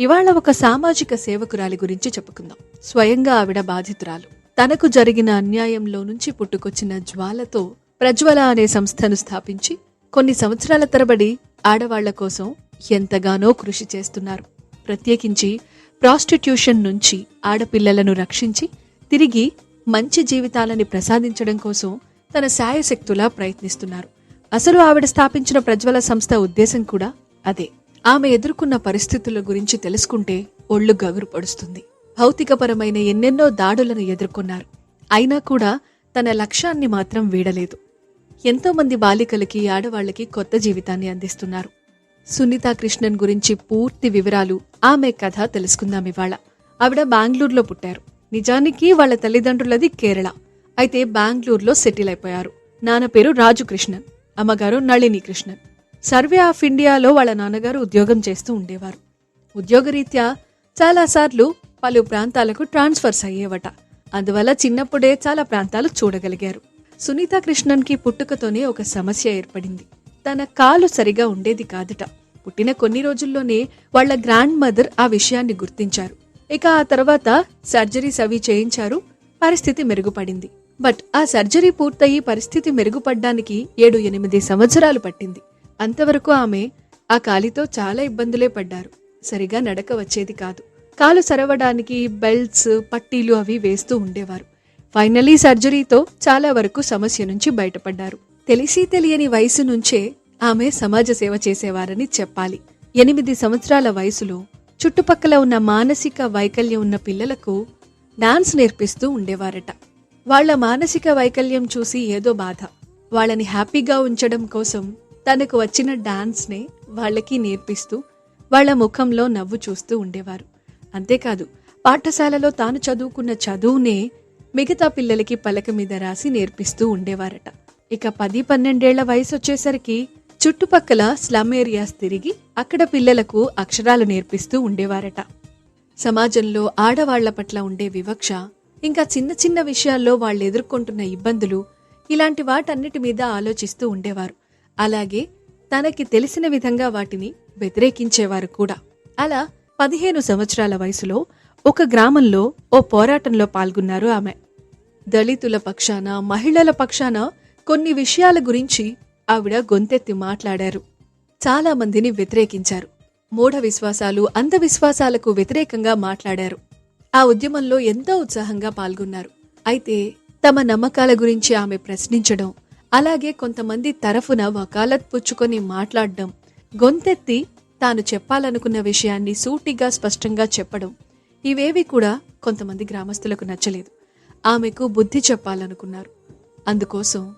ఇవాళ ఒక సామాజిక సేవకురాలి గురించి చెప్పుకుందాం. స్వయంగా ఆవిడ బాధితురాలు. తనకు జరిగిన అన్యాయంలో నుంచి పుట్టుకొచ్చిన జ్వాలతో ప్రజ్వల అనే సంస్థను స్థాపించి కొన్ని సంవత్సరాల తరబడి ఆడవాళ్ళ కోసం ఎంతగానో కృషి చేస్తున్నారు. ప్రత్యేకించి ప్రాస్టిట్యూషన్ నుంచి ఆడపిల్లలను రక్షించి తిరిగి మంచి జీవితాలని ప్రసాదించడం కోసం తన శాయశక్తులా ప్రయత్నిస్తున్నారు. అసలు ఆవిడ స్థాపించిన ప్రజ్వల సంస్థ ఉద్దేశం కూడా అదే. ఆమె ఎదుర్కొన్న పరిస్థితుల గురించి తెలుసుకుంటే ఒళ్ళు గగురు పడుస్తుంది. భౌతికపరమైన ఎన్నెన్నో దాడులను ఎదుర్కొన్నారు. అయినా కూడా తన లక్ష్యాన్ని మాత్రం వీడలేదు. ఎంతోమంది బాలికలకి ఆడవాళ్ళకి కొత్త జీవితాన్ని అందిస్తున్నారు. సునీత కృష్ణన్ గురించి పూర్తి వివరాలు ఆమె కథ తెలుసుకుందాం ఇవాళ. ఆవిడ బెంగళూరులో పుట్టారు. నిజానికి వాళ్ళ తల్లిదండ్రులది కేరళ. అయితే బెంగళూరులో సెటిల్ అయిపోయారు. నాన్న పేరు రాజు కృష్ణన్. అమ్మగారు నళిని కృష్ణన్. సర్వే ఆఫ్ ఇండియాలో వాళ్ళ నాన్నగారు ఉద్యోగం చేస్తూ ఉండేవారు. ఉద్యోగరీత్యా చాలాసార్లు పలు ప్రాంతాలకు ట్రాన్స్ఫర్స్ అయ్యేవట. అందువల్ల చిన్నప్పుడే చాలా ప్రాంతాలు చూడగలిగారు. సునీత కృష్ణన్కి పుట్టుకతోనే ఒక సమస్య ఏర్పడింది. తన కాలు సరిగా ఉండేది కాదుట. పుట్టిన కొన్ని రోజుల్లోనే వాళ్ళ గ్రాండ్ మదర్ ఆ విషయాన్ని గుర్తించారు. ఇక ఆ తర్వాత సర్జరీస్ అవి చేయించారు. పరిస్థితి మెరుగుపడింది. బట్ ఆ సర్జరీ పూర్తయి పరిస్థితి మెరుగుపడ్డానికి ఏడు ఎనిమిది సంవత్సరాలు పట్టింది. అంతవరకు ఆమె ఆ కాలితో చాలా ఇబ్బందులే పడ్డారు. సరిగా నడక వచ్చేది కాదు. కాలు సరవడానికి బెల్ట్స్ పట్టీలు అవి వేస్తూ ఉండేవారు. ఫైనలీ సర్జరీతో చాలా వరకు సమస్య నుంచి బయటపడ్డారు. తెలిసి తెలియని వయసు నుంచే ఆమె సమాజ సేవ చేసేవారని చెప్పాలి. ఎనిమిది సంవత్సరాల వయసులో చుట్టుపక్కల ఉన్న మానసిక వైకల్యం ఉన్న పిల్లలకు డాన్స్ నేర్పిస్తూ ఉండేవారట. వాళ్ళ మానసిక వైకల్యం చూసి ఏదో బాధ. వాళ్ళని హ్యాపీగా ఉంచడం కోసం తనకు వచ్చిన డాన్స్నే వాళ్ళకి నేర్పిస్తూ వాళ్ళ ముఖంలో నవ్వు చూస్తూ ఉండేవారు. అంతేకాదు పాఠశాలలో తాను చదువుకున్న చదువునే మిగతా పిల్లలకి పలక మీద రాసి నేర్పిస్తూ ఉండేవారట. ఇక పది పన్నెండేళ్ళ వయసు వచ్చేసరికి చుట్టుపక్కల స్లమ్ ఏరియాస్ తిరిగి అక్కడ పిల్లలకు అక్షరాలు నేర్పిస్తూ ఉండేవారట. సమాజంలో ఆడవాళ్ళ పట్ల ఉండే వివక్ష ఇంకా చిన్న చిన్న విషయాల్లో వాళ్ళు ఎదుర్కొంటున్న ఇబ్బందులు ఇలాంటి వాటన్నిటి మీద ఆలోచిస్తూ ఉండేవారు. అలాగే తనకి తెలిసిన విధంగా వాటిని వ్యతిరేకించేవారు కూడా. అలా పదిహేను సంవత్సరాల వయసులో ఒక గ్రామంలో ఓ పోరాటంలో పాల్గొన్నారు ఆమె. దళితుల పక్షాన మహిళల పక్షాన కొన్ని విషయాల గురించి ఆవిడ గొంతెత్తి మాట్లాడారు. చాలా మందిని వ్యతిరేకించారు. మూఢ విశ్వాసాలు అంధవిశ్వాసాలకు వ్యతిరేకంగా మాట్లాడారు. ఆ ఉద్యమంలో ఎంతో ఉత్సాహంగా పాల్గొన్నారు. అయితే తమ నమ్మకాల గురించి ఆమె ప్రశ్నించడం అలాగే కొంతమంది తరఫున వకాలత్ పుచ్చుకొని మాట్లాడడం గొంతెత్తి తాను చెప్పాలనుకున్న విషయాన్ని సూటిగా స్పష్టంగా చెప్పడం. ఇవేవి కూడా కొంతమంది గ్రామస్తులకు నచ్చలేదు. ఆమెకు బుద్ధి చెప్పాలనుకున్నారు. అందుకోసం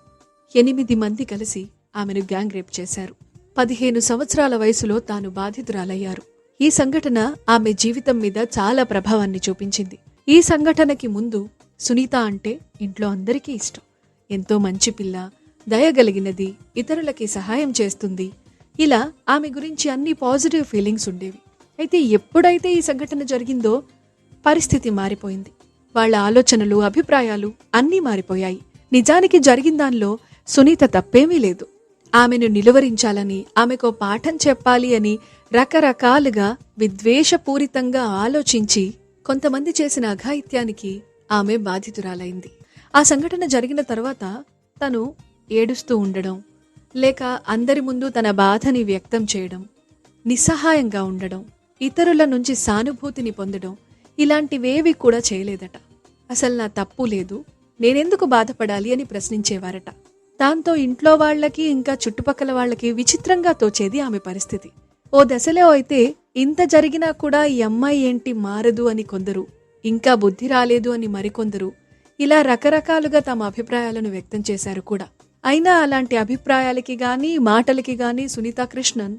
ఎనిమిది మంది కలిసి ఆమెను గ్యాంగ్ రేప్ చేశారు. పదిహేను సంవత్సరాల వయసులో తాను బాధితురాలయ్యారు. ఈ సంఘటన ఆమె జీవితం మీద చాలా ప్రభావాన్ని చూపించింది. ఈ సంఘటనకి ముందు సునీత అంటే ఇంట్లో అందరికీ ఇష్టం. ఎంతో మంచి పిల్ల దయగలిగినది ఇతరులకి సహాయం చేస్తుంది. ఇలా ఆమె గురించి అన్ని పాజిటివ్ ఫీలింగ్స్ ఉండేవి. అయితే ఎప్పుడైతే ఈ సంఘటన జరిగిందో పరిస్థితి మారిపోయింది. వాళ్ళ ఆలోచనలు అభిప్రాయాలు అన్నీ మారిపోయాయి. నిజానికి జరిగిన దానిలో సునీత తప్పేమీ లేదు. ఆమెను నిలువరించాలని ఆమెకు పాఠం చెప్పాలి అని రకరకాలుగా విద్వేషపూరితంగా ఆలోచించి కొంతమంది చేసిన అఘాయిత్యానికి ఆమె బాధితురాలైంది. ఆ సంఘటన జరిగిన తర్వాత తను ఏడుస్తూ ఉండడం లేక అందరి ముందు తన బాధని వ్యక్తం చేయడం నిస్సహాయంగా ఉండడం ఇతరుల నుంచి సానుభూతిని పొందడం ఇలాంటివేవి కూడా చేయలేదట. అసలు నా తప్పు లేదు నేనెందుకు బాధపడాలి అని ప్రశ్నించేవారట. దాంతో ఇంట్లో వాళ్ళకి ఇంకా చుట్టుపక్కల వాళ్ళకి విచిత్రంగా తోచేది ఆమె పరిస్థితి. ఓ దశలో అయితే ఇంత జరిగినా కూడా ఈ అమ్మాయి ఏంటి మారదు అని కొందరు ఇంకా బుద్ధి రాలేదు అని మరికొందరు ఇలా రకరకాలుగా తమ అభిప్రాయాలను వ్యక్తం చేశారు కూడా. అయినా అలాంటి అభిప్రాయాలకి కానీ మాటలకి కానీ సునీతా కృష్ణన్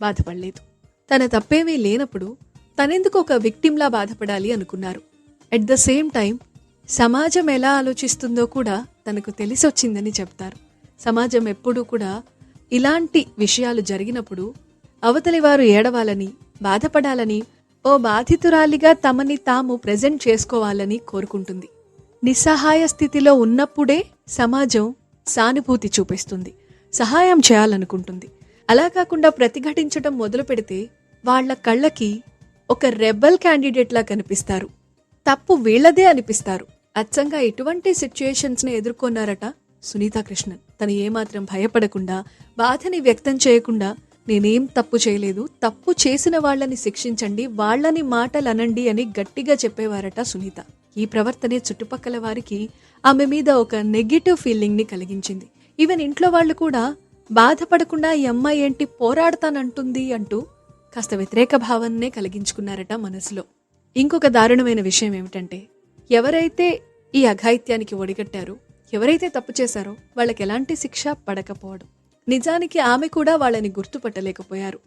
బాధపడలేదు. తన తప్పేమీ లేనప్పుడు తనెందుకు ఒక విక్టిమ్లా బాధపడాలి అనుకున్నారు. ఎట్ ద సేమ్ టైం సమాజం ఎలా ఆలోచిస్తుందో కూడా తనకు తెలిసొచ్చిందని చెప్తారు. సమాజం ఎప్పుడూ కూడా ఇలాంటి విషయాలు జరిగినప్పుడు అవతలి వారు ఏడవాలని బాధపడాలని ఓ బాధితురాలిగా తమని తాము ప్రెజెంట్ చేసుకోవాలని కోరుకుంటుంది. నిస్సహాయ స్థితిలో ఉన్నప్పుడే సమాజం సానుభూతి చూపిస్తుంది. సహాయం చేయాలనుకుంటుంది. అలా కాకుండా ప్రతిఘటించడం మొదలు పెడితే వాళ్ళ కళ్ళకి ఒక రెబల్ క్యాండిడేట్ లా కనిపిస్తారు. తప్పు వీళ్ళదే అనిపిస్తారు. అచ్చంగా ఎటువంటి సిచ్యుయేషన్స్ని ఎదుర్కొన్నారట సునీతా కృష్ణన్ తను ఏమాత్రం భయపడకుండా బాధని వ్యక్తం చేయకుండా నేనేం తప్పు చేయలేదు తప్పు చేసిన వాళ్ళని శిక్షించండి వాళ్ళని మాటలు అనండి అని గట్టిగా చెప్పేవారట సునీత. ఈ ప్రవర్తనే చుట్టుపక్కల వారికి ఆమె మీద ఒక నెగిటివ్ ఫీలింగ్ని కలిగించింది. ఈవెన్ ఇంట్లో వాళ్ళు కూడా బాధపడకుండా ఈ అమ్మాయి ఏంటి పోరాడతానంటుంది అంటూ కాస్త వ్యతిరేక భావన్నే కలిగించుకున్నారట మనసులో. ఇంకొక దారుణమైన విషయం ఏమిటంటే ఎవరైతే ఈ అఘాయిత్యానికి ఒడిగట్టారో ఎవరైతే తప్పు చేశారో వాళ్ళకి ఎలాంటి శిక్ష పడకపోవడం. నిజానికి ఆమె కూడా వాళ్ళని గుర్తుపట్టలేకపోయారు.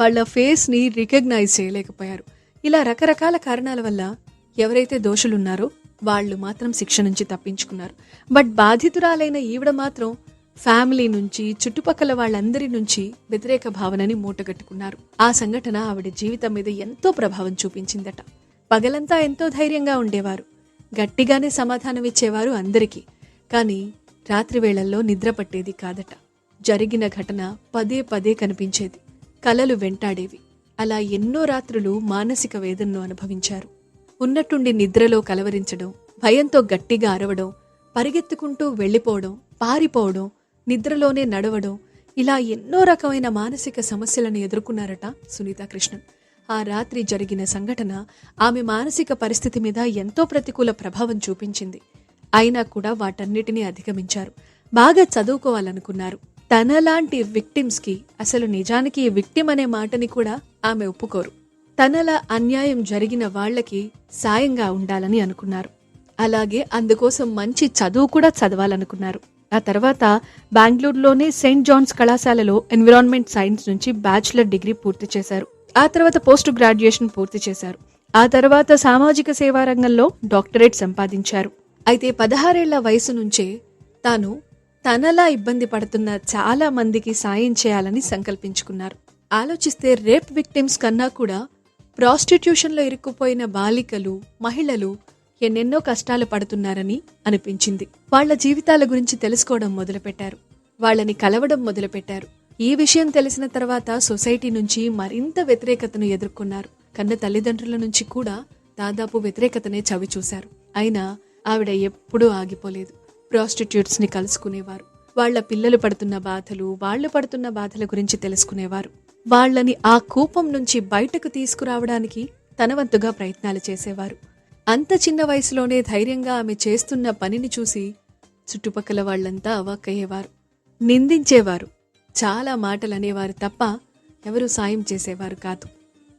వాళ్ళ ఫేస్ని రికగ్నైజ్ చేయలేకపోయారు. ఇలా రకరకాల కారణాల వల్ల ఎవరైతే దోషులున్నారో వాళ్ళు మాత్రం శిక్ష నుంచి తప్పించుకున్నారు. బట్ బాధితురాలైన ఈవిడ మాత్రం ఫ్యామిలీ నుంచి చుట్టుపక్కల వాళ్ళందరి నుంచి వ్యతిరేక భావనని మూటగట్టుకున్నారు. ఆ సంఘటన ఆవిడ జీవితం మీద ఎంతో ప్రభావం చూపించిందట. పగలంతా ఎంతో ధైర్యంగా ఉండేవారు. గట్టిగానే సమాధానం ఇచ్చేవారు అందరికీ. కానీ రాత్రి వేళల్లో నిద్ర పట్టేది కాదట. జరిగిన ఘటన పదే పదే కనిపించేది. కలలు వెంటాడేవి. అలా ఎన్నో రాత్రులు మానసిక వేదనను అనుభవించారు. ఉన్నట్టుండి నిద్రలో కలవరించడం భయంతో గట్టిగా అరవడం పరిగెత్తుకుంటూ వెళ్ళిపోవడం పారిపోవడం నిద్రలోనే నడవడం ఇలా ఎన్నో రకమైన మానసిక సమస్యలను ఎదుర్కొన్నారట సునీతా కృష్ణన్. ఆ రాత్రి జరిగిన సంఘటన ఆమె మానసిక పరిస్థితి మీద ఎంతో ప్రతికూల ప్రభావం చూపించింది. అయినా కూడా వాటన్నిటినీ అధిగమించారు. బాగా చదువుకోవాలనుకున్నారు. తనలాంటి విక్టిమ్స్కి అసలు నిజానికి విక్టిమ్ అనే మాటని కూడా ఆమె ఒప్పుకోరు. తనలా అన్యాయం జరిగిన వాళ్ళకి సాయంగా ఉండాలని అనుకున్నారు. అలాగే అందుకోసం మంచి చదువు కూడా చదవాలనుకున్నారు. ఆ తర్వాత బెంగళూరులోనే సెయింట్ జాన్స్ కళాశాలలో ఎన్విరాన్మెంట్ సైన్స్ నుంచి బ్యాచిలర్ డిగ్రీ పూర్తి చేశారు. ఆ తర్వాత పోస్ట్ గ్రాడ్యుయేషన్ పూర్తి చేశారు. ఆ తర్వాత సామాజిక సేవా రంగంలో డాక్టరేట్ సంపాదించారు. అయితే పదహారేళ్ళ వయసు నుంచే తాను తనలా ఇబ్బంది పడుతున్న చాలా మందికి సాయం చేయాలని సంకల్పించుకున్నారు. ఆలోచిస్తే రేప్ విక్టిమ్స్ కన్నా కూడా ప్రాస్టిట్యూషన్లో ఇరుక్కుపోయిన బాలికలు మహిళలు ఎన్నెన్నో కష్టాలు పడుతున్నారని అనిపించింది. వాళ్ళ జీవితాల గురించి తెలుసుకోవడం మొదలుపెట్టారు. వాళ్ళని కలవడం మొదలుపెట్టారు. ఈ విషయం తెలిసిన తర్వాత సొసైటీ నుంచి మరింత వ్యతిరేకతను ఎదుర్కొన్నారు. కన్న తల్లిదండ్రుల నుంచి కూడా దాదాపు వ్యతిరేకతనే చవి చూశారు అయినా ఆవిడ ఎప్పుడూ ఆగిపోలేదు. ప్రాస్టిట్యూట్స్ని కలుసుకునేవారు. వాళ్ళ పిల్లలు పడుతున్న బాధలు వాళ్ళు పడుతున్న బాధల గురించి తెలుసుకునేవారు. వాళ్ళని ఆ కూపం నుంచి బయటకు తీసుకురావడానికి తనవంతుగా ప్రయత్నాలు చేసేవారు. అంత చిన్న వయసులోనే ధైర్యంగా ఆమె చేస్తున్న పనిని చూసి చుట్టుపక్కల వాళ్ళంతా అవాక్కయ్యేవారు. నిందించేవారు. చాలా మాటలు అనేవారు తప్ప ఎవరు సాయం చేసేవారు కాదు.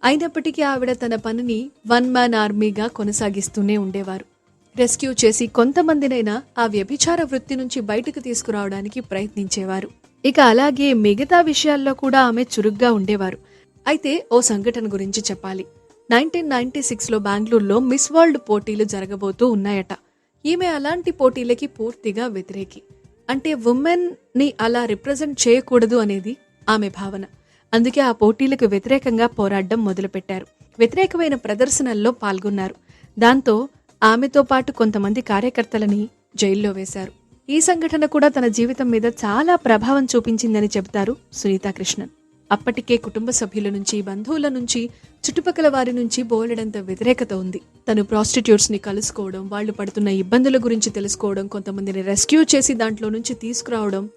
అయినప్పటికీ ఆవిడ తన పనిని వన్ మ్యాన్ ఆర్మీగా కొనసాగిస్తూనే ఉండేవారు. రెస్క్యూ చేసి కొంతమందినైనా ఆ వ్యభిచార వృత్తి నుంచి బయటకు తీసుకురావడానికి ప్రయత్నించేవారు. ఇక అలాగే మిగతా విషయాల్లో కూడా ఆమె చురుగ్గా ఉండేవారు. అయితే ఓ సంఘటన గురించి చెప్పాలి. నైన్టీన్ నైన్టీ సిక్స్లో బెంగళూరులో మిస్ వరల్డ్ పోటీలు జరగబోతూ ఉన్నాయట. ఈమె అలాంటి పోటీలకి పూర్తిగా వ్యతిరేకి. అంటే ఉమెన్ని అలా రిప్రజెంట్ చేయకూడదు అనేది ఆమె భావన. అందుకే ఆ పోటీలకు వ్యతిరేకంగా పోరాడడం మొదలుపెట్టారు. వ్యతిరేకమైన ప్రదర్శనల్లో పాల్గొన్నారు. దాంతో ఆమెతో పాటు కొంతమంది కార్యకర్తలని జైల్లో వేశారు. ఈ సంఘటన కూడా తన జీవితం మీద చాలా ప్రభావం చూపించిందని చెబుతారు సునీతాకృష్ణన్. అప్పటికే కుటుంబ సభ్యుల నుంచి బంధువుల నుంచి చుట్టుపక్కల వారి నుంచి బోలెడంత వ్యతిరేకత ఉంది. తను ప్రాస్టిట్యూట్స్ని కలుసుకోవడం వాళ్ళు పడుతున్న ఇబ్బందుల గురించి తెలుసుకోవడం కొంతమందిని రెస్క్యూ చేసి దాంట్లో నుంచి తీసుకురావడం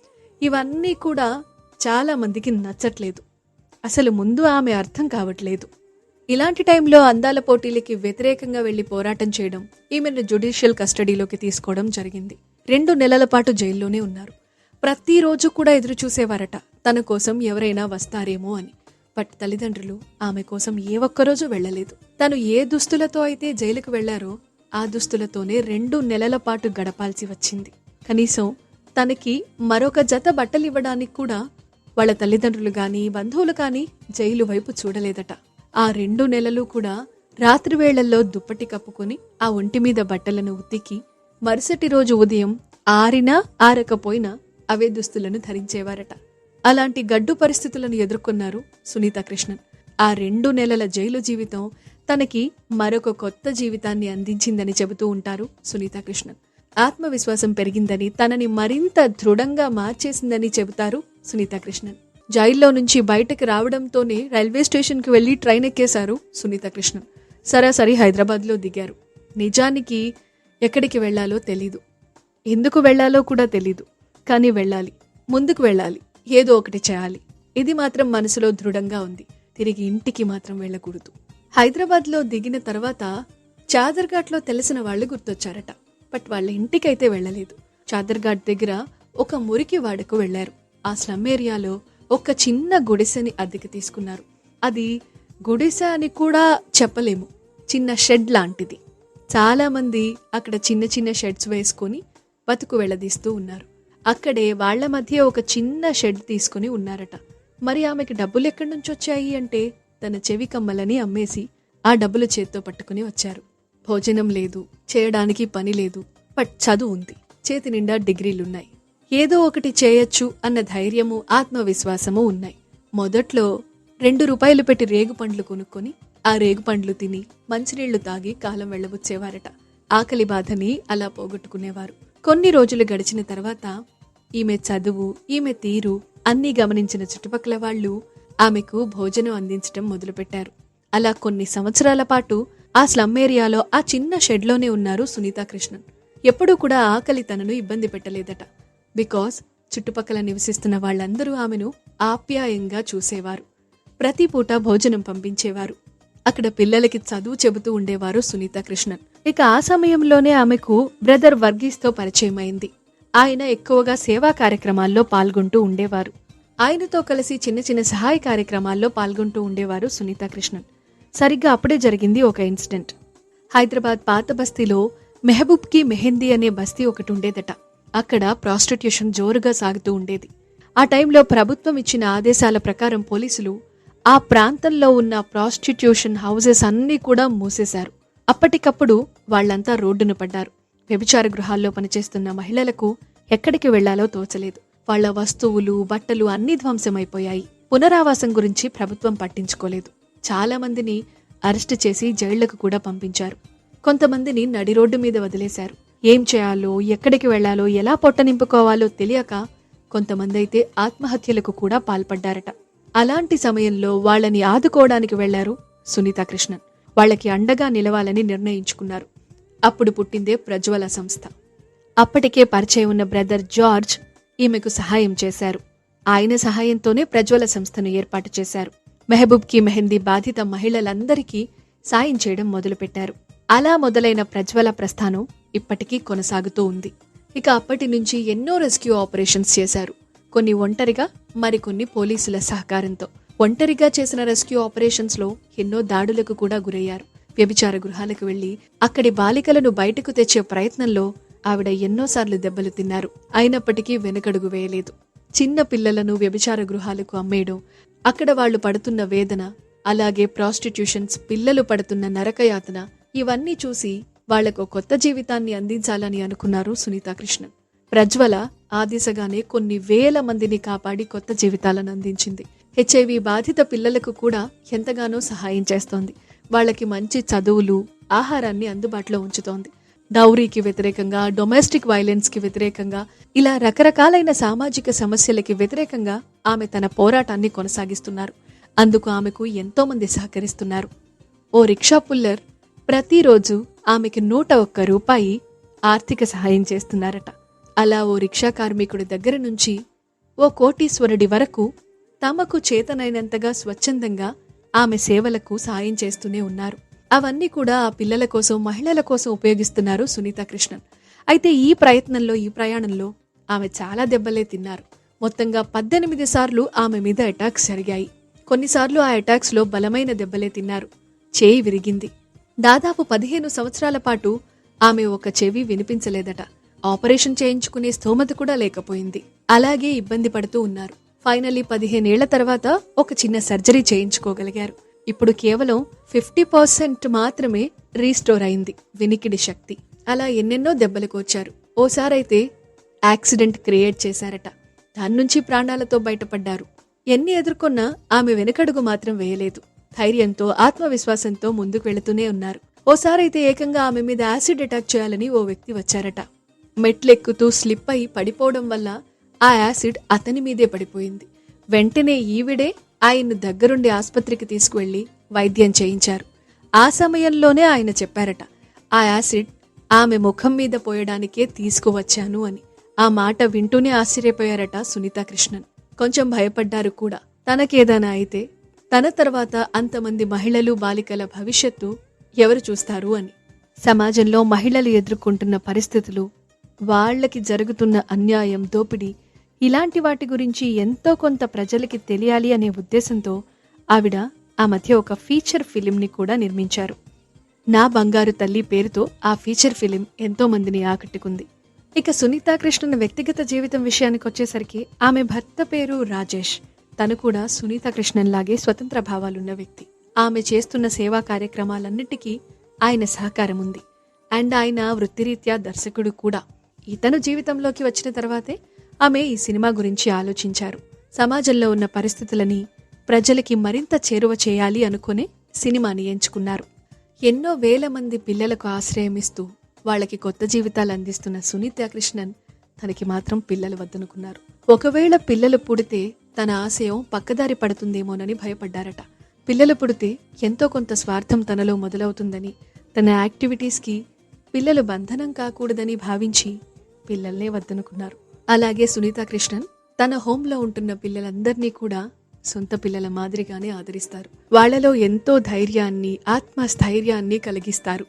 ఇవన్నీ కూడా చాలా మందికి నచ్చట్లేదు. అసలు ముందు ఆమె అర్థం కావట్లేదు. ఇలాంటి టైంలో అందాల పోటీలకి వ్యతిరేకంగా వెళ్ళి పోరాటం చేయడం ఈమెను జ్యుడిషియల్ కస్టడీలోకి తీసుకోవడం జరిగింది. రెండు నెలల పాటు జైల్లోనే ఉన్నారు. ప్రతిరోజు కూడా ఎదురు చూసేవారట తన కోసం ఎవరైనా వస్తారేమో అని. బట్ తల్లిదండ్రులు ఆమె కోసం ఏ ఒక్కరోజు వెళ్ళలేదు. తను ఏ దుస్తులతో అయితే జైలుకు వెళ్ళారో ఆ దుస్తులతోనే రెండు నెలల పాటు గడపాల్సి వచ్చింది. కనీసం తనకి మరొక జత బట్టలు ఇవ్వడానికి కూడా వాళ్ళ తల్లిదండ్రులు కానీ బంధువులు కానీ జైలు వైపు చూడలేదట. ఆ రెండు నెలలు కూడా రాత్రి వేళల్లో దుప్పటి కప్పుకొని ఆ ఒంటి మీద బట్టలను ఉతికి మరుసటి రోజు ఉదయం ఆరినా ఆరకపోయినా అవే దుస్తులను ధరించేవారట. అలాంటి గడ్డు పరిస్థితులను ఎదుర్కొన్నారు సునీత కృష్ణన్ ఆ రెండు నెలల జైలు జీవితం తనకి మరొక కొత్త జీవితాన్ని అందించిందని చెబుతూ ఉంటారు సునీత కృష్ణన్ ఆత్మవిశ్వాసం పెరిగిందని తనని మరింత దృఢంగా మార్చేసిందని చెబుతారు సునీత కృష్ణన్ జైల్లో నుంచి బయటకు రావడంతోనే రైల్వే స్టేషన్కి వెళ్ళి ట్రైన్ ఎక్కేశారు సునీత కృష్ణన్ సరాసరి హైదరాబాద్లో దిగారు. నిజానికి ఎక్కడికి వెళ్ళాలో తెలీదు. ఎందుకు వెళ్ళాలో కూడా తెలీదు. కానీ వెళ్ళాలి. ముందుకు వెళ్ళాలి. ఏదో ఒకటి చేయాలి. ఇది మాత్రం మనసులో దృఢంగా ఉంది. తిరిగి ఇంటికి మాత్రం వెళ్ళకూడదు. హైదరాబాద్లో దిగిన తర్వాత చాదర్ఘాట్లో తెలిసిన వాళ్ళు గుర్తొచ్చారట. బట్ వాళ్ళ ఇంటికైతే వెళ్ళలేదు. చాదర్ఘాట్ దగ్గర ఒక మురికి వాడకు వెళ్ళారు ఆ స్లమ్ ఏరియాలో ఒక చిన్న గుడిసెని అద్దెకి తీసుకున్నారు. అది గుడిసె అని కూడా చెప్పలేము. చిన్న షెడ్ లాంటిది. చాలామంది అక్కడ చిన్న చిన్న షెడ్స్ వేసుకొని బతుకు వెళ్ళదీస్తూ ఉన్నారు. అక్కడే వాళ్ళ మధ్య ఒక చిన్న షెడ్ తీసుకుని ఉన్నారట. మరి ఆమెకి డబ్బులు ఎక్కడి నుంచి వచ్చాయి అంటే తన చెవి కమ్మలని అమ్మేసి ఆ డబ్బులు చేత్తో పట్టుకుని వచ్చారు. భోజనం లేదు చేయడానికి పని లేదు బట్ చదువు ఉంది. చేతి నిండా డిగ్రీలున్నాయి. ఏదో ఒకటి చేయొచ్చు అన్న ధైర్యము ఆత్మవిశ్వాసము ఉన్నాయి. మొదట్లో రెండు రూపాయలు పెట్టి రేగు పండ్లు కొనుక్కొని ఆ రేగు పండ్లు తిని మంచినీళ్ళు తాగి కాలం వెళ్ళబుచ్చేవారట. ఆకలి బాధని అలా పోగొట్టుకునేవారు. కొన్ని రోజులు గడిచిన తర్వాత ఈమె చదువు ఈమె తీరు అన్నీ గమనించిన చుట్టుపక్కల వాళ్ళు ఆమెకు భోజనం అందించడం మొదలుపెట్టారు. అలా కొన్ని సంవత్సరాల పాటు ఆ స్లమ్ ఏరియాలో ఆ చిన్న షెడ్లోనే ఉన్నారు సునీతా కృష్ణన్ ఎప్పుడూ కూడా ఆకలి తనను ఇబ్బంది పెట్టలేదట. బికాస్ చుట్టుపక్కల నివసిస్తున్న వాళ్ళందరూ ఆమెను ఆప్యాయంగా చూసేవారు. ప్రతి పూట భోజనం పంపించేవారు. అక్కడ పిల్లలకి చదువు చెబుతూ ఉండేవారు సునీత కృష్ణన్. ఇక ఆ సమయంలోనే ఆమెకు బ్రదర్ వర్గీస్తో పరిచయమైంది ఆయన ఎక్కువగా సేవా కార్యక్రమాల్లో పాల్గొంటూ ఉండేవారు. ఆయనతో కలిసి చిన్న చిన్న సహాయ కార్యక్రమాల్లో పాల్గొంటూ ఉండేవారు సునీత కృష్ణన్. సరిగ్గా అప్పుడే జరిగింది ఒక ఇన్సిడెంట్. హైదరాబాద్ పాత బస్తీలో మెహబూబ్కి మెహందీ అనే బస్తీ ఒకటి ఉండేదట. అక్కడ ప్రాస్టిట్యూషన్ జోరుగా సాగుతూ ఉండేది. ఆ టైంలో ప్రభుత్వం ఇచ్చిన ఆదేశాల ప్రకారం పోలీసులు ఆ ప్రాంతంలో ఉన్న ప్రాస్టిట్యూషన్ హౌసెస్ అన్నీ కూడా మూసేశారు. అప్పటికప్పుడు వాళ్ళంతా రోడ్డున పడ్డారు. వ్యభిచార గృహాల్లో పనిచేస్తున్న మహిళలకు ఎక్కడికి వెళ్ళాలో తోచలేదు. వాళ్ళ వస్తువులు బట్టలు అన్నీ ధ్వంసమైపోయాయి. పునరావాసం గురించి ప్రభుత్వం పట్టించుకోలేదు. చాలా మందిని అరెస్టు చేసి జైళ్ళకు కూడా పంపించారు. కొంతమందిని నడి రోడ్డు మీద వదిలేశారు. ఏం చేయాలో ఎక్కడికి వెళ్ళాలో ఎలా పొట్ట నింపుకోవాలో తెలియక కొంతమంది అయితే ఆత్మహత్యలకు కూడా పాల్పడ్డారట. అలాంటి సమయంలో వాళ్ళని ఆదుకోవడానికి వెళ్ళారు సునీత కృష్ణన్ వాళ్ళకి అండగా నిలవాలని నిర్ణయించుకున్నారు. అప్పుడు పుట్టిందే ప్రజ్వల సంస్థ. అప్పటికే పరిచయం ఉన్న బ్రదర్ జార్జ్ ఈమెకు సహాయం చేశారు. ఆయన సహాయంతోనే ప్రజ్వల సంస్థను ఏర్పాటు చేశారు. మెహబూబ్కి మెహందీ బాధిత మహిళలందరికీ సాయం చేయడం మొదలుపెట్టారు. అలా మొదలైన ప్రజ్వల ప్రస్థానం ఇప్పటికీ కొనసాగుతూ ఉంది. ఇక అప్పటి నుంచి ఎన్నో రెస్క్యూ ఆపరేషన్స్ చేశారు. కొన్ని ఒంటరిగా మరికొన్ని పోలీసుల సహకారంతో. ఒంటరిగా చేసిన రెస్క్యూ ఆపరేషన్స్లో ఎన్నో దాడులకు కూడా గురయ్యారు. వ్యభిచార గృహాలకు వెళ్ళి అక్కడి బాలికలను బయటకు తెచ్చే ప్రయత్నంలో ఆవిడ ఎన్నోసార్లు దెబ్బలు తిన్నారు. అయినప్పటికీ వెనకడుగు వేయలేదు. చిన్న పిల్లలను వ్యభిచార గృహాలకు అమ్మేయడం అక్కడ వాళ్ళు పడుతున్న వేదన అలాగే ప్రాస్టిట్యూషన్స్ పిల్లలు పడుతున్న నరకయాతన ఇవన్నీ చూసి వాళ్ళకు కొత్త జీవితాన్ని అందించాలని అనుకున్నారు సునీతాకృష్ణన్. ప్రజ్వల ఆ దిశగానే కొన్ని వేల మందిని కాపాడి కొత్త జీవితాలను అందించింది. హెచ్ఐవి బాధిత పిల్లలకు కూడా ఎంతగానో సహాయం చేస్తోంది. వాళ్ళకి మంచి చదువులు ఆహారాన్ని అందుబాటులో ఉంచుతోంది. డౌరీకి వ్యతిరేకంగా డొమెస్టిక్ వైలెన్స్కి వ్యతిరేకంగా ఇలా రకరకాలైన సామాజిక సమస్యలకి వ్యతిరేకంగా ఆమె తన పోరాటాన్ని కొనసాగిస్తున్నారు. అందుకు ఆమెకు ఎంతో మంది సహకరిస్తున్నారు. ఓ రిక్షా పుల్లర్ ప్రతిరోజు ఆమెకి నూట ఒక్క రూపాయి ఆర్థిక సహాయం చేస్తున్నారట. అలా ఓ రిక్షా కార్మికుడి దగ్గర నుంచి ఓ కోటీశ్వరుడి వరకు తమకు చేతనైనంతగా స్వచ్ఛందంగా ఆమె సేవలకు సాయం చేస్తూనే ఉన్నారు. అవన్నీ కూడా ఆ పిల్లల కోసం మహిళల కోసం ఉపయోగిస్తున్నారు సునీతా కృష్ణన్. అయితే ఈ ప్రయత్నంలో ఈ ప్రయాణంలో ఆమె చాలా దెబ్బలే తిన్నారు. మొత్తంగా పద్దెనిమిది సార్లు ఆమె మీద అటాక్స్ జరిగాయి. కొన్నిసార్లు ఆ అటాక్స్లో బలమైన దెబ్బలే తిన్నారు. చేయి విరిగింది. దాదాపు పదిహేను సంవత్సరాల పాటు ఆమె ఒక చెవి వినిపించలేదట. ఆపరేషన్ చేయించుకునే స్తోమత కూడా లేకపోయింది. అలాగే ఇబ్బంది పడుతూ ఉన్నారు. ఫైనల్లీ పదిహేనేళ్ళ తర్వాత ఒక చిన్న సర్జరీ చేయించుకోగలిగారు. ఇప్పుడు కేవలం ఫిఫ్టీ పర్సెంట్ మాత్రమే రీస్టోర్ అయింది వినికిడి శక్తి. అలా ఎన్నెన్నో దెబ్బలు కోచారు ఓసారైతే యాక్సిడెంట్ క్రియేట్ చేశారట. దాని నుంచి ప్రాణాలతో బయటపడ్డారు. ఎన్ని ఎదుర్కొన్నా ఆమె వెనకడుగు మాత్రం వేయలేదు. ధైర్యంతో ఆత్మవిశ్వాసంతో ముందుకు వెళుతూనే ఉన్నారు. ఓసారైతే ఏకంగా ఆమె మీద యాసిడ్ అటాక్ చేయాలని ఓ వ్యక్తి వచ్చారట. మెట్లెక్కుతూ స్లిప్ అయి పడిపోవడం వల్ల ఆ యాసిడ్ అతని మీదే పడిపోయింది. వెంటనే ఈవిడే ఆయన్ను దగ్గరుండి ఆస్పత్రికి తీసుకువెళ్ళి వైద్యం చేయించారు. ఆ సమయంలోనే ఆయన చెప్పారట ఆ యాసిడ్ ఆమె ముఖం మీద పోయడానికే తీసుకువచ్చాను అని. ఆ మాట వింటూనే ఆశ్చర్యపోయారట సునీతా కృష్ణన్ కొంచెం భయపడ్డారు కూడా. తనకేదైనా అయితే తన తర్వాత అంతమంది మహిళలు బాలికల భవిష్యత్తు ఎవరు చూస్తారు అని. సమాజంలో మహిళలు ఎదుర్కొంటున్న పరిస్థితులు వాళ్ళకి జరుగుతున్న అన్యాయం దోపిడీ ఇలాంటి వాటి గురించి ఎంతో కొంత ప్రజలకి తెలియాలి అనే ఉద్దేశంతో ఆవిడ ఆ మధ్య ఒక ఫీచర్ ఫిలింని కూడా నిర్మించారు. నా బంగారు తల్లి పేరుతో ఆ ఫీచర్ ఫిలిం ఎంతో మందిని ఆకట్టుకుంది. ఇక సునీతా కృష్ణన్ వ్యక్తిగత జీవితం విషయానికి వచ్చేసరికి ఆమె భర్త పేరు రాజేష్. తను కూడా సునీతా కృష్ణన్ లాగే స్వతంత్ర భావాలున్న వ్యక్తి. ఆమె చేస్తున్న సేవా కార్యక్రమాలన్నిటికీ ఆయన సహకారం ఉంది అండ్ ఆయన వృత్తిరీత్యా దర్శకుడు కూడా. ఇతను జీవితంలోకి వచ్చిన తర్వాతే ఆమె ఈ సినిమా గురించి ఆలోచించారు. సమాజంలో ఉన్న పరిస్థితులని ప్రజలకి మరింత చేరువ చేయాలి అనుకునే సినిమాని ఎంచుకున్నారు. ఎన్నో వేల మంది పిల్లలకు ఆశ్రయం ఇస్తూ వాళ్ళకి కొత్త జీవితాలు అందిస్తున్న సునీత కృష్ణన్ తనకి మాత్రం పిల్లలు వద్దనుకున్నారు. ఒకవేళ పిల్లలు పుడితే తన ఆశయం పక్కదారి పడుతుందేమోనని భయపడ్డారట. పిల్లలు పుడితే ఎంతో కొంత స్వార్థం తనలో మొదలవుతుందని తన యాక్టివిటీస్కి పిల్లలు బంధనం కాకూడదని భావించి పిల్లల్నే వద్దనుకున్నారు. అలాగే సునీత కృష్ణన్ తన హోంలో ఉంటున్న పిల్లలందరినీ కూడా సొంత పిల్లల మాదిరిగానే ఆదరిస్తారు. వాళ్ళలో ఎంతో ధైర్యాన్ని ఆత్మస్థైర్యాన్ని కలిగిస్తారు.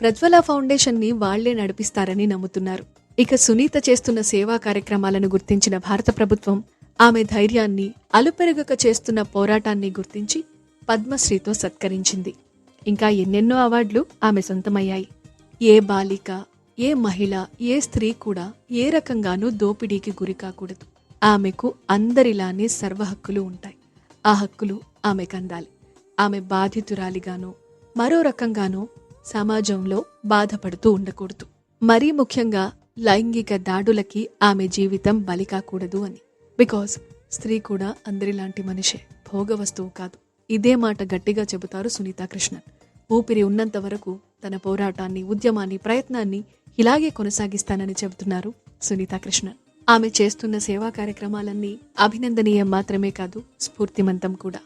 ప్రజ్వల ఫౌండేషన్ని వాళ్ళే నడిపిస్తారని నమ్ముతున్నారు. ఇక సునీత చేస్తున్న సేవా కార్యక్రమాలను గుర్తించిన భారత ప్రభుత్వం ఆమె ధైర్యాన్ని అలుపెరుగక చేస్తున్న పోరాటాన్ని గుర్తించి పద్మశ్రీతో సత్కరించింది. ఇంకా ఎన్నెన్నో అవార్డులు ఆమె సొంతమయ్యాయి. ఏ బాలిక ఏ మహిళ ఏ స్త్రీ కూడా ఏ రకంగానూ దోపిడీకి గురి కాకూడదు. ఆమెకు అందరిలానే సర్వ హక్కులు ఉంటాయి. ఆ హక్కులు ఆమెకు అందాలి. ఆమె బాధితురాలిగానో మరో రకంగానో సమాజంలో బాధపడుతూ ఉండకూడదు. మరీ ముఖ్యంగా లైంగిక దాడులకి ఆమె జీవితం బలి కాకూడదు అని. బికాజ్ స్త్రీ కూడా అందరిలాంటి మనిషే భోగ వస్తువు కాదు. ఇదే మాట గట్టిగా చెబుతారు సునీతా కృష్ణన్ ఊపిరి ఉన్నంత వరకు తన పోరాటాన్ని ఉద్యమాన్ని ప్రయత్నాన్ని ఇలాగే కొనసాగిస్తానని చెబుతున్నారు సునీత కృష్ణన్. ఆమె చేస్తున్న సేవా కార్యక్రమాలన్నీ అభినందనీయం మాత్రమే కాదు స్ఫూర్తిమంతం కూడా.